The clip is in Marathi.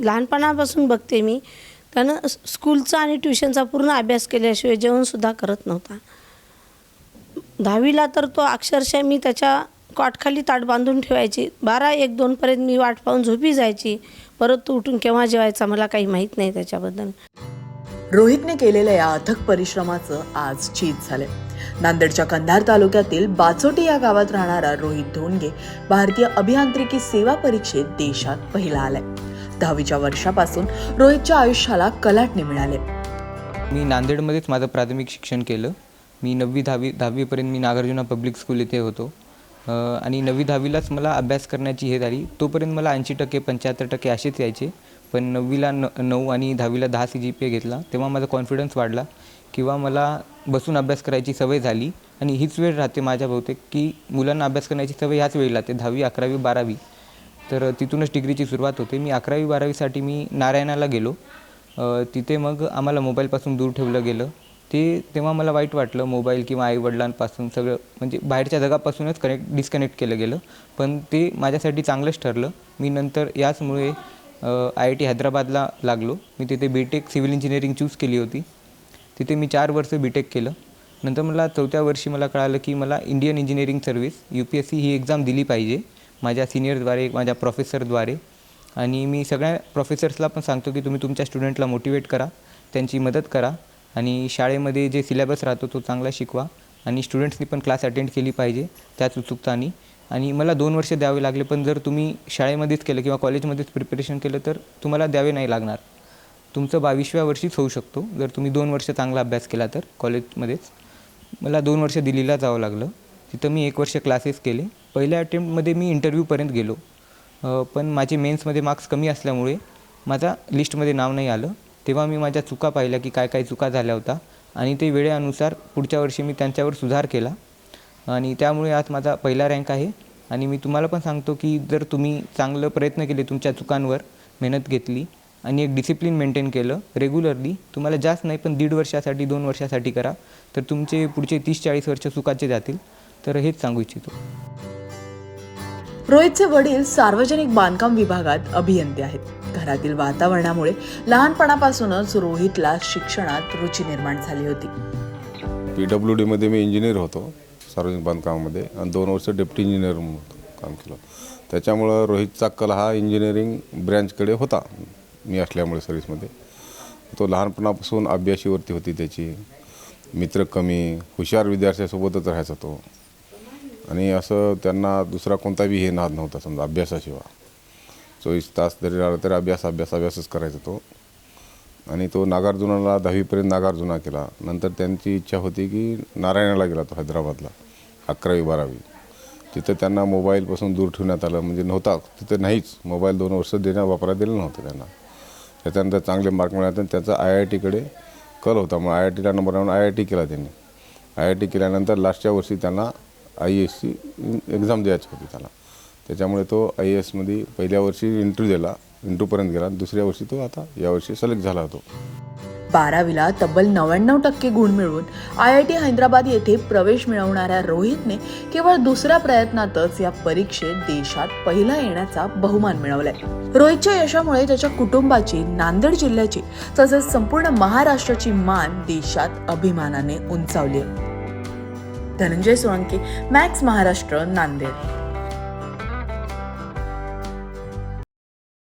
लहानपणापासून बघते मी. त्यानं स्कूलचा आणि ट्युशनचा पूर्ण अभ्यास केल्याशिवाय जेवणसुद्धा करत नव्हता. दहावीला तर तो अक्षरशः मी त्याच्या कॉटखाली ताट बांधून ठेवायची. बारा एक दोनपर्यंत मी वाट पाहून झोपी जायची. परत तो उठून केव्हा जेवायचा मला काही माहीत नाही त्याच्याबद्दल. रोहितने केलेल्या या अथक परिश्रमाचं आज चीज झालंय. नांदेडच्या कंधार तालुक्यातील बाचोटी या गावात राहणारा रोहित धोंडगे भारतीय अभियांत्रिकी सेवा परीक्षेत देशात पहिला आलाय. दहावीच्या वर्षापासून रोहितच्या आयुष्याला कलाटणे मिळाले. मी नांदेडमध्येच माझं प्राथमिक शिक्षण केलं. मी नववी दहावी दहावीपर्यंत मी नागार्जुना पब्लिक स्कूल इथे होतो. आणि नववी दहावीलाच मला अभ्यास करण्याची हे झाली. तोपर्यंत मला ऐंशी टक्के पंच्याहत्तर टक्के असेच यायचे. पण नववीला न नऊ आणि दहावीला दहा सी जी पी ए घेतला. तेव्हा माझा कॉन्फिडन्स वाढला. किंवा मला बसून अभ्यास करायची सवय झाली. आणि हीच वेळ राहते माझ्या बहुतेक की मुलांना अभ्यास करण्याची सवय ह्याच वेळी लागते दहावी अकरावी बारावी तर तिथूनच डिग्रीची सुरुवात होते. मी अकरावी बारावीसाठी मी नारायणाला गेलो. तिथे मग आम्हाला मोबाईलपासून दूर ठेवलं गेलं. ते तेव्हा मला वाईट वाटलं. मोबाईल किंवा आईवडिलांपासून सगळं म्हणजे बाहेरच्या जगापासूनच कनेक्ट डिस्कनेक्ट केलं गेलं. पण ते माझ्यासाठी चांगलंच ठरलं. मी नंतर याचमुळे आय आय टी हैदराबादला लागलो. मी तिथे B tech civil engineering choose केली होती. तिथे मी चार वर्ष बी टेक केलं. नंतर मला चौथ्या वर्षी मला कळालं की मला Indian engineering service U P S C ही एक्झाम दिली पाहिजे. माझ्या सिनियरद्वारे माझ्या प्रोफेसरद्वारे आणि मी सगळ्या प्रोफेसर्सला पण सांगतो की तुम्ही तुमच्या स्टुडंटला मोटिवेट करा त्यांची मदत करा. आणि शाळेमध्ये जे सिलेबस राहतो तो चांगला शिकवा. आणि स्टुडंट्सनी पण क्लास अटेंड केली पाहिजे त्याच उत्सुकताने. आणि मला दोन वर्ष द्यावे लागले पण जर तुम्ही शाळेमध्येच केलं किंवा कॉलेजमध्येच प्रिपरेशन केलं तर तुम्हाला द्यावे नाही लागणार. तुमचं बावीसव्या वर्षीच होऊ शकतो. जर तुम्ही दोन वर्ष चांगला अभ्यास केला तर कॉलेजमध्येच मला दोन वर्ष दिल्लीला जावं लागलं. तिथं मी एक वर्ष क्लासेस केले. पहिल्या अटेम्प्टमध्ये मी इंटरव्ह्यूपर्यंत गेलो. पण माझे मेन्समध्ये मार्क्स कमी असल्यामुळे माझा लिस्टमध्ये नाव नाही आलं. तेव्हा मी माझ्या चुका पाहिल्या की काय काय चुका झाल्या होत्या. आणि ते वेळेनुसार पुढच्या वर्षी मी त्यांच्यावर सुधार केला. आणि त्यामुळे आज माझा पहिला रँक आहे. आणि मी तुम्हाला पण सांगतो की जर तुम्ही चांगलं प्रयत्न केले तुमच्या चुकांवर मेहनत घेतली आणि एक डिसिप्लिन मेंटेन केलं रेग्युलरली तुम्हाला जास्त नाही पण दीड वर्षासाठी दोन वर्षासाठी करा. तर तुमचे पुढचे तीस चाळीस वर्ष चुकाचे जातील. तर हेच सांगू इच्छितो. रोहितचे वडील सार्वजनिक बांधकाम विभागात अभियंते आहेत. घरातील वातावरणामुळे लहानपणापासूनच रोहितला शिक्षणात रुची निर्माण झाली होती. पी डब्ल्यू डीमध्ये मी इंजिनियर होतो सार्वजनिक बांधकामामध्ये आणि दोन वर्ष डेप्टी इंजिनियर म्हणून होतो काम केलं त्याच्यामुळं रोहितचा कल हा इंजिनिअरिंग ब्रँचकडे होता. मी असल्यामुळे सर्व्हिसमध्ये. तो लहानपणापासून अभ्यासीवरती होती त्याची. मित्र कमी हुशार विद्यार्थ्यासोबतच राहायचा तो. आणि असं त्यांना दुसरा कोणताही हे नाद नव्हता समजा अभ्यासाशिवाय. चोवीस तास जरी राहिला तरी अभ्यास अभ्यास अभ्यासच करायचा तो. आणि तो नागार्जुनाला दहावीपर्यंत नागार्जुना केला. नंतर त्यांची इच्छा होती की नारायणाला गेला तो हैदराबादला अकरावी बारावी. तिथं त्यांना मोबाईलपासून दूर ठेवण्यात आलं. म्हणजे नव्हता तिथं नाहीच. मोबाईल दोन वर्ष देण्या वापरायला दिलं नव्हतं त्यांना. त्याच्यानंतर चांगले मार्क मिळाले आणि त्याचा आय आय टीकडे कल होता. मग आय आय टीला नंबर आय आय टी केला त्यांनी. आय आय टी केल्यानंतर लास्टच्या वर्षी त्यांना आय एसची एक्झाम द्यायची होती त्याला. त्याच्यामुळे तो आय ए एसमध्ये पहिल्या वर्षी इंटरव्ह्यू दिला इंटरव्ह्यूपर्यंत गेला. दुसऱ्या वर्षी तो आता यावर्षी सिलेक्ट झाला होतो. बारावीला तब्बल नव्याण्णव टक्के गुण मिळवून आय आय टी हैदराबाद येथे प्रवेश मिळवणाऱ्या रोहितने केवळ दुसऱ्या प्रयत्नातच या परीक्षेत देशात पहिला येण्याचा बहुमान मिळवलाय. रोहितच्या यशामुळे त्याच्या कुटुंबाची नांदेड जिल्ह्याची तसेच संपूर्ण महाराष्ट्राची मान देशात अभिमानाने उंचावली आहे. धनंजय सोळंके मॅक्स महाराष्ट्र नांदेड.